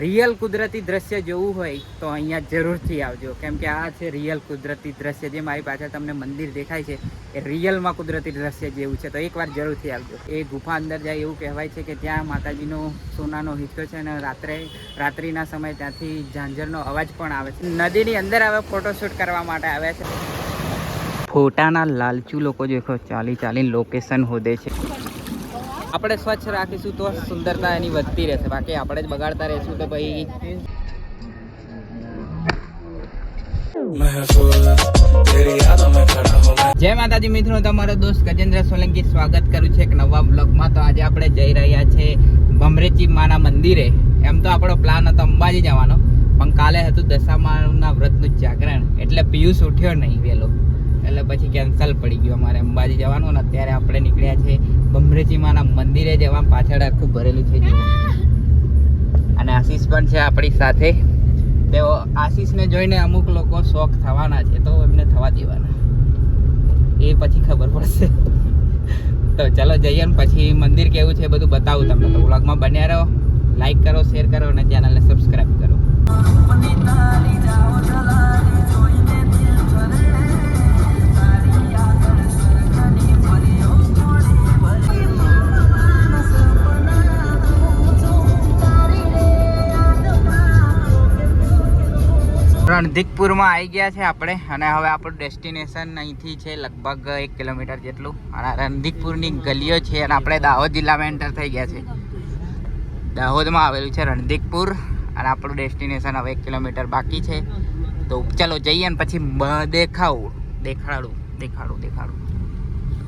Real કુદરતી દ્રશ્ય જોવું હોય તો અહીંયા જરૂરથી આવજો. કેમ કે આ છે રિયલ કુદરતી દ્રશ્ય. જે મારી પાછળ તમને મંદિર દેખાય છે, એ રિયલમાં કુદરતી દ્રશ્ય જેવું છે. તો એકવાર જરૂરથી આવજો. એ ગુફા અંદર જાય એવું કહેવાય છે કે ત્યાં માતાજીનો સોનાનો હિસ્સો છે અને રાત્રે, રાત્રિના સમયે ત્યાંથી ઝાંઝરનો અવાજ પણ આવે છે. નદીની અંદર હવે ફોટોશૂટ કરવા માટે આવ્યા છે. ફોટાના લાલચુ લોકો જે ચાલી ચાલીને લોકેશન હોદે છે. આપણે સ્વચ્છ રાખીશું તો સુંદરતા એની વધતી રહેશે. બાકી આપણે જ બગાડતા રહેશું તો ભાઈ જય માતાજી મિત્રો, તમારો દોસ્ત ગજેન્દ્ર સોલંકી સ્વાગત કરું છે એક નવા બ્લોગમાં તો આજે આપણે જઈ રહ્યા છે ભમરેચી માના મંદિરે. એમ તો આપણો પ્લાન હતો અંબાજી જવાનો, પણ કાલે હતું દશામાના વ્રતનું જાગરણ. એટલે પિયુષ ઉઠ્યો નહીં વહેલો. એટલે પછી કેન્સલ પડી ગયો અમારે અંબાજી જવાનું અને અત્યારે આપણે નીકળ્યા છે ભમરેચી માના મંદિરે જવા પાછળ આખું ભરેલું છે જુઓ. અને આશીષ પણ છે આપણી સાથે. તેઓ આશીષને જોઈને અમુક લોકો શોખ થવાના છે, તો એમને થવા દેવાના. એ પછી ખબર પડશે. તો ચાલો જઈએ ને પછી મંદિર કેવું છે બધું બતાવું તમને. તો વ્લોગમાં બન્યા રહો. લાઈક કરો શેર કરો અને ચેનલને સબસ્ક્રાઈબ કરો. રણધીકપુરમાં આવી ગયા છે આપણે અને હવે આપણું ડેસ્ટિનેશન અહીંથી છે લગભગ એક કિલોમીટર જેટલું. અને રણધિકપુરની ગલીઓ છે અને આપણે દાહોદ જિલ્લામાં એન્ટર થઈ ગયા છે. દાહોદમાં આવેલું છે રણધિકપુર અને આપણું ડેસ્ટિનેશન હવે એક કિલોમીટર બાકી છે. તો ચાલો જઈએ અને પછી દેખાવું. દેખાડું. દેખાડું. દેખાડું.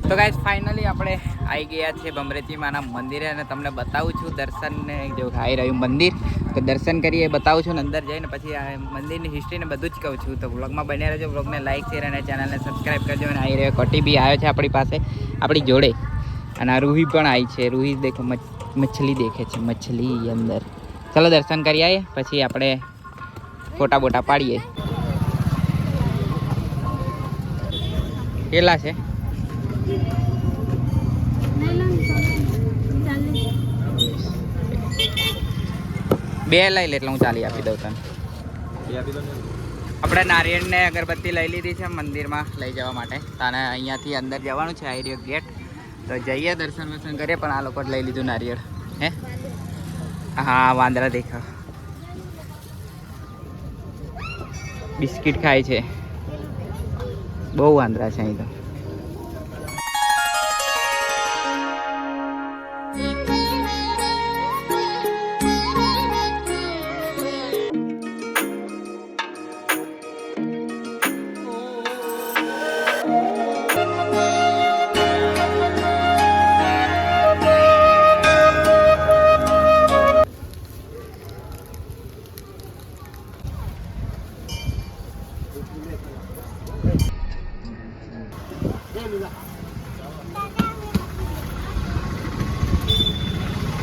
તો ગાઈઝ ફાઇનલી આપણે આવી ગયા છે ભમરેતી માના મંદિરે અને તમને બતાવું છું દર્શનને, જો આવી રહ્યું મંદિર, તો દર્શન કરીએ, બતાવું છું ને અંદર જઈને પછી આ મંદિરની હિસ્ટ્રીને બધું જ કહું છું. તો વ્લોગમાં બન્યા રહેજો વ્લોગને લાઈક શેર અને ચેનલને સબસ્ક્રાઈબ કરજો અને આવી રહ્યો કટી બી આવ્યો છે આપણી પાસે, આપણી જોડે. અને આ રૂહી પણ આવી છે, રૂહી દેખો, મછ- મછલી દેખે છે, મછલી અંદર. ચાલો દર્શન કરી આવીએ પછી આપણે ફોટા બોટા પાડીએ. કેટલા છે? બે લઈ લે એટલે હું ચાલી આપી દઉં તને. આપણે નારિયેળને અગરબત્તી લઈ લીધી છે મંદિરમાં લઈ જવા માટે. તાને અહીંયાથી અંદર જવાનું છે, આઈ રહ્યો ગેટ. તો જઈએ દર્શન વર્શન કરીએ, પણ આ લોકો લઈ લીધું નારિયેળ. હે? હા, વાંદરા દેખા. બિસ્કિટ ખાય છે. બહુ વાંદરા છે અહીં તો.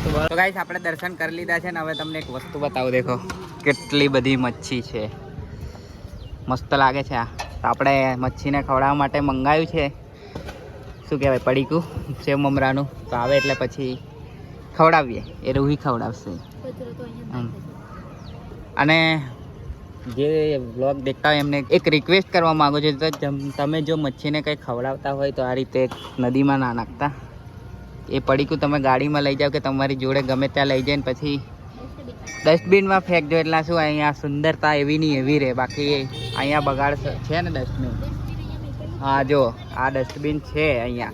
તો ગાઈસ આપણે દર્શન કરી લીધા છે ને હવે તમને એક વસ્તુ બતાવું દેખો. કેટલી બધી મચ્છી છે. મસ્ત લાગે છે આ. તો આપણે મચ્છીને ખવડાવવા માટે મંગાવ્યું છે. શું કહેવાય પડીકું સેવ મમરાનું. તો આવે એટલે પછી ખવડાવીએ. એ રૂહી ખવડાવશે. અને જે વ્લોગ દેખતા હોય એમને એક રિક્વેસ્ટ કરવા માગો છો. તો તમે જો મચ્છીને કંઈ ખવડાવતા હોય તો આ રીતે નદીમાં ના નાખતા. એ પડીકું તમે ગાડીમાં લઈ જાઓ કે તમારી જોડે ગમે ત્યાં લઈ જઈને પછી ડસ્ટબિનમાં ફેંકજો એટલે શું અહીંયા સુંદરતા એવી નહીં એવી રહે. બાકી અહીંયા બગાડ છે ને ડસ્ટબિન? હા જો આ ડસ્ટબિન છે અહીંયા.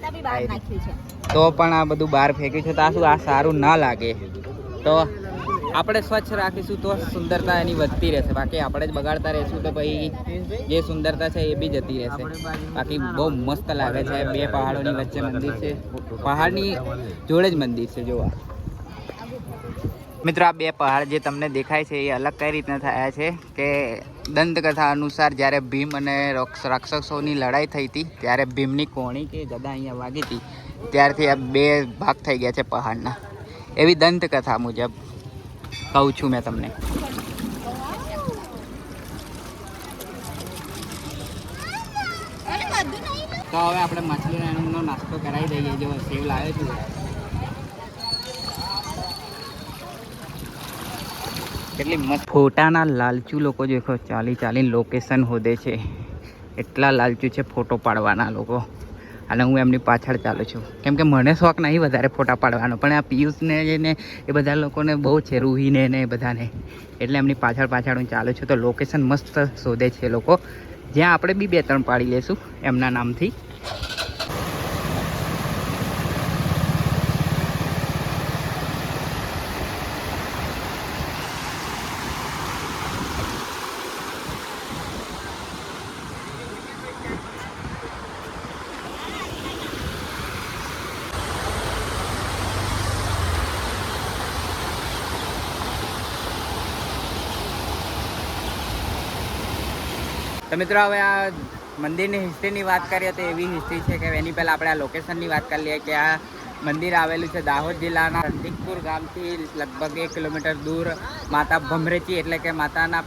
તો પણ આ બધું બહાર ફેંક્યું છે તો આ શું આ સારું ના લાગે. તો આપણે સ્વચ્છ રાખીશું તો સુંદરતા એની વધતી રહેશે. બાકી આપણે જ બગાડતા રહીશું તો ભાઈ જે સુંદરતા છે એ બી જતી રહેશે. બાકી બહુ મસ્ત લાગે છે. બે પહાડોની વચ્ચે મંદિર છે. પહાડની જોડે જ મંદિર છે, જોવા. મિત્રો, આ બે પહાડ જે તમને દેખાય છે એ અલગ કઈ રીતના થયા છે કે દંતકથા અનુસાર જ્યારે ભીમ અને રાક્ષ- રાક્ષસોની લડાઈ થઈ હતી, ત્યારે ભીમની કોણી કે ગદા અહીંયા વાગી હતી, ત્યારથી આ બે ભાગ થઈ ગયા છે પહાડના. એવી દંતકથા મુજબ કહું છું મેં તમને. તો હવે આપણે માછલીનો નાસ્તો કરાવી દઈએ. જો સેવ લાવ્યો છું. કેટલી ફોટાના લાલચુ લોકો દેખો ચાલી ચાલીને લોકેશન હોદે છે. એટલા લાલચુ છે ફોટો પાડવાના લોકો. અને હું એમની પાછળ ચાલું છું. કેમ કે મને શોખ નહીં વધારે ફોટા પાડવાનો, પણ આ પિયુષને ને, એ બધા લોકોને બહુ છે, રૂહીને ને એ બધાને. એટલે એમની પાછળ પાછળ હું ચાલું છું. તો લોકેશન મસ્ત શોધે છે લોકો. જ્યાં આપણે બી બે ત્રણ પાડી લેશું એમના નામથી. તો મિત્રો, હવે આ મંદિરની હિસ્ટ્રીની વાત કરીએ તો એવી હિસ્ટ્રી છે કે એની પહેલાં આપણે આ લોકેશનની વાત કરી લઈએ કે આ મંદિર આવેલું છે દાહોદ જિલ્લાના રણજીતપુર ગામથી લગભગ એક કિલોમીટર દૂર માતા ભમરેચી એટલે કે માતાના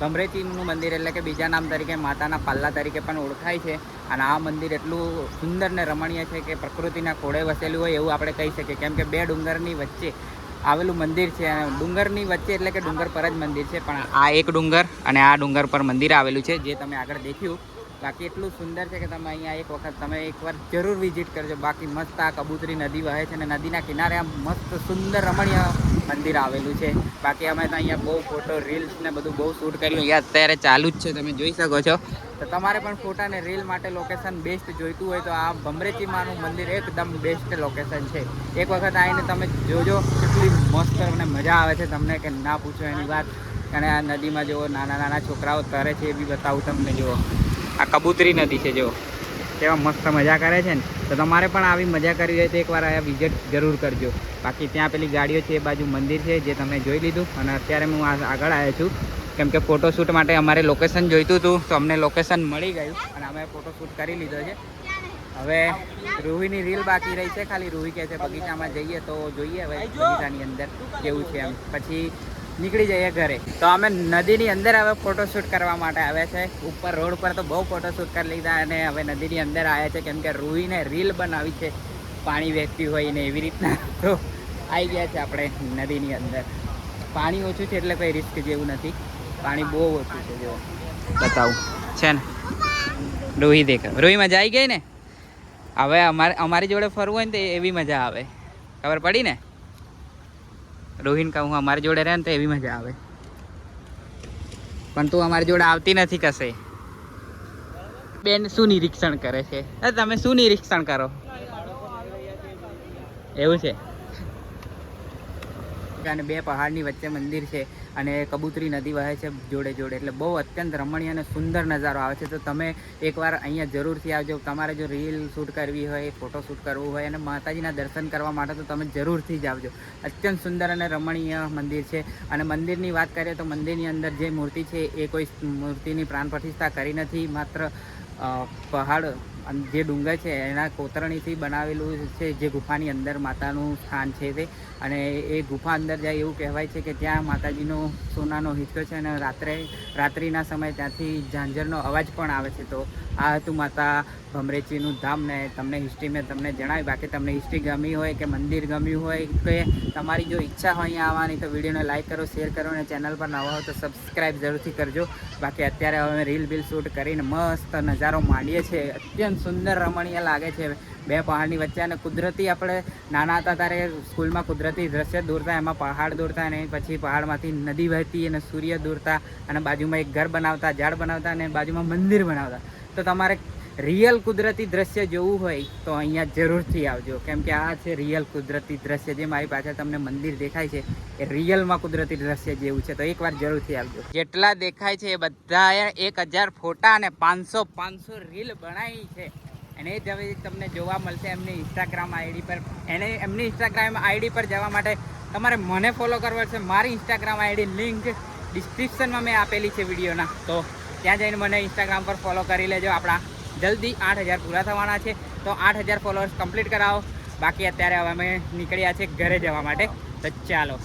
ભમરેચીનું મંદિર એટલે કે બીજા નામ તરીકે માતાના પાલ્લા તરીકે પણ ઓળખાય છે. અને આ મંદિર એટલું સુંદર ને રમણીય છે કે પ્રકૃતિના ખોળે વસેલું હોય એવું આપણે કહી શકીએ. કેમ કે બે ડુંગરની વચ્ચે આવેલું મંદિર છે ડુંગરની વચ્ચે એટલે કે ડુંગર પર જ મંદિર છે, પણ આ એક ડુંગર અને આ ડુંગર પર મંદિર આવેલું છે, જે તમે આગળ દેખ્યું. બાકી એટલું સુંદર છે કે તમે અહીંયા એક વખત તમે એકવાર જરૂર વિઝિટ કરજો. બાકી મસ્ત આ કબૂતરી નદી વહે છે અને નદીના કિનારે આ મસ્ત સુંદર રમણીય મંદિર આવેલું છે. બાકી અમે તો અહીંયા બહુ ફોટો રીલ્સ ને બધું બહુ શૂટ કર્યું. અહીંયા અત્યારે ચાલુ જ છે, તમે જોઈ શકો છો. તો તમારે પણ ફોટા ને રીલ માટે લોકેશન બેસ્ટ જોઈતું હોય તો આ ભમરેચી માનું મંદિર એકદમ બેસ્ટ લોકેશન છે. એક વખત આવીને તમે જોજો, કેટલી મસ્ત અને મજા આવે છે તમને કે ના પૂછો એની વાત. અને આ નદીમાં જુઓ નાના નાના છોકરાઓ તરે છે એ બી બતાવું તમને, જુઓ. આ કબૂતરી નદી છે જો કેવા મસ્ત મજા કરે છે ને. તો તમારે પણ આવી મજા કરવી હોય તો એકવાર આ વિઝિટ જરૂર કરજો. બાકી ત્યાં પેલી ગાડીઓ છે, એ બાજુ મંદિર છે, જે તમે જોઈ લીધું. અને અત્યારે હું આગળ આવ્યો છું. કેમ કે ફોટોશૂટ માટે અમારે લોકેશન જોઈતું હતું, તો અમને લોકેશન મળી ગયું. અને અમે ફોટોશૂટ કરી લીધો છે. હવે રૂહીની રીલ બાકી રહી છે, ખાલી રૂહી કહે છે, બગીચામાં જઈએ તો જોઈએ હવે બગીચાની અંદર કેવું છે એમ. પછી નીકળી જઈએ ઘરે. તો અમે નદીની અંદર હવે ફોટોશૂટ કરવા માટે આવ્યા છે. ઉપર રોડ પર તો બહુ ફોટોશૂટ કરી લીધા અને હવે નદીની અંદર આવ્યા છે. કેમ કે રૂહીને રીલ બનાવી છે. પાણી વહેતી હોય ને એવી રીતના. તો આવી ગયા છે આપણે નદીની અંદર. પાણી ઓછું છે એટલે કંઈ રિસ્ક જેવું નથી. પાણી બહુ ઓછું છે જો બતાવું. છે ને? રૂહી દેખ. રૂહી મજા આવી ગઈ ને? હવે અમારે અમારી જોડે ફરવું હોય ને તો એવી મજા આવે. ખબર પડી ને? રોહિન કહું અમારી જોડે રહે ને તો એવી મજા આવે. પણ તું અમારી જોડે આવતી નથી કશે. બેન શું નિરીક્ષણ કરે છે? તમે શું નિરીક્ષણ કરો? એવું છે? અને બે પહાડની વચ્ચે મંદિર છે અને કબૂતરી નદી વહે છે જોડે જોડે. એટલે બહુ અત્યંત રમણીય અને સુંદર નજારો આવે છે. તો તમે એકવાર અહીંયા જરૂરથી આવજો. તમારે જો રીલ શૂટ કરવી હોય, ફોટો શૂટ કરવું હોય અને માતાજીના દર્શન કરવા માટે તો તમે જરૂરથી જ આવજો. અત્યંત સુંદર અને રમણીય મંદિર છે. અને મંદિરની વાત કરીએ તો મંદિરની અંદર જે મૂર્તિ છે એ કોઈ મૂર્તિની પ્રાણ પ્રતિષ્ઠા કરી નથી. માત્ર પહાડ જે ડુંગર છે એના કોતરણીથી બનાવેલું છે, જે ગુફાની અંદર માતાનું સ્થાન છે તે. અને એ ગુફા અંદર જાય એવું કહેવાય છે કે ત્યાં માતાજીનો સોનાનો હિસ્સો છે અને રાત્રે, રાત્રિના સમયે ત્યાંથી ઝાંઝરનો અવાજ પણ આવે છે. તો આ હતું માતા ભમરેચીનું ધામ ને તમને હિસ્ટ્રી મેં તમને જણાવી. બાકી તમને હિસ્ટ્રી ગમી હોય કે મંદિર ગમ્યું હોય કે તમારી જો ઈચ્છા હોય અહીંયા આવવાની તો વિડીયોને લાઈક કરો શેર કરો અને ચેનલ પર નવા હો તો સબસ્ક્રાઈબ જરૂરથી કરજો. બાકી અત્યારે અમે રીલ બિલ શૂટ કરીને મસ્ત નજારો માંડીએ છીએ. અત્યંત સુંદર રમણીય લાગે છે. બે પહાડની વચ્ચે અને કુદરતી આપણે નાના હતા ત્યારે સ્કૂલમાં કુદરતી દ્રશ્ય દોરતા, એમાં પહાડ દોરતા અને પછી પહાડમાંથી નદી વહેતી અને સૂર્ય દોરતા અને બાજુમાં એક ઘર બનાવતા, ઝાડ બનાવતા અને બાજુમાં મંદિર બનાવતા. તો તમારે રિયલ કુદરતી દ્રશ્ય જોવું હોય તો અહીંયા જરૂરથી આવજો. કેમ કે આ છે રિયલ કુદરતી દ્રશ્ય. જે મારી પાછળ તમને મંદિર દેખાય છે, એ રિયલમાં કુદરતી દ્રશ્ય જેવું છે. તો એકવાર જરૂરથી આવજો. જેટલા દેખાય છે એ બધા એક હજાર ફોટા અને પાંચસો પાંચસો રીલ બનાવી છે. અને એ જ તમને જોવા મળશે એમની ઇન્સ્ટાગ્રામ આઈડી પર. એને એમની ઇન્સ્ટાગ્રામ આઈડી પર જવા માટે તમારે મને ફોલો કરવો છે મારી ઇન્સ્ટાગ્રામ આઈડી લિંક ડિસ્ક્રિપ્શનમાં મેં આપેલી છે વિડીયોના. તો ત્યાં જઈને મને ઇન્સ્ટાગ્રામ પર ફોલો કરી લેજો આપણા જલ્દી આઠ હજાર પૂરા થવાના છે. તો આઠ હજાર ફોલોઅર્સ કમ્પ્લીટ કરાવો. બાકી અત્યારે હવે અમે નીકળ્યા છે ઘરે જવા માટે. તો ચાલો.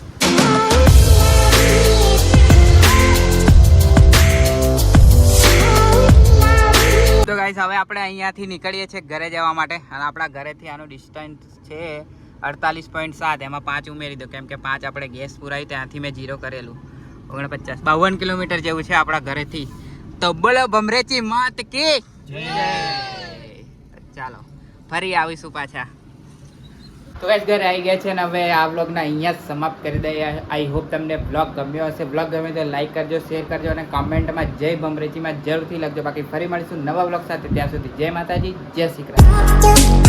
તો ગાઈસ હવે આપણે અહીંયાથી નીકળીએ છીએ ઘરે જવા માટે. અને આપણા ઘરેથી આનું ડિસ્ટન્સ છે અડતાલીસ પોઈન્ટ સાત. એમાં પાંચ ઉમેરી દો. કેમ કે પાંચ આપણે ગેસ પુરાવી, ત્યાંથી મેં જીરો કરેલું. ઓગણપચાસ. બાવન કિલોમીટર જેવું છે આપણા ઘરેથી. તબ્બલ ભમરેચી માત કે ચાલો, ફરી આવીશું પાછા. તો ગાઈસ ઘરે આવી ગયા છે ને હવે આ બ્લોગને અહીંયા જ સમાપ્ત કરી દઈએ. આઈ હોપ તમને બ્લોગ ગમ્યો હશે. બ્લોગ ગમે તો લાઈક કરજો શેર કરજો અને કોમેન્ટમાં જય ભમરેચીમાં જરૂરથી લખજો. બાકી ફરી મળીશું નવા બ્લોગ સાથે. ત્યાં સુધી જય માતાજી, જય શ્રી કૃષ્ણ.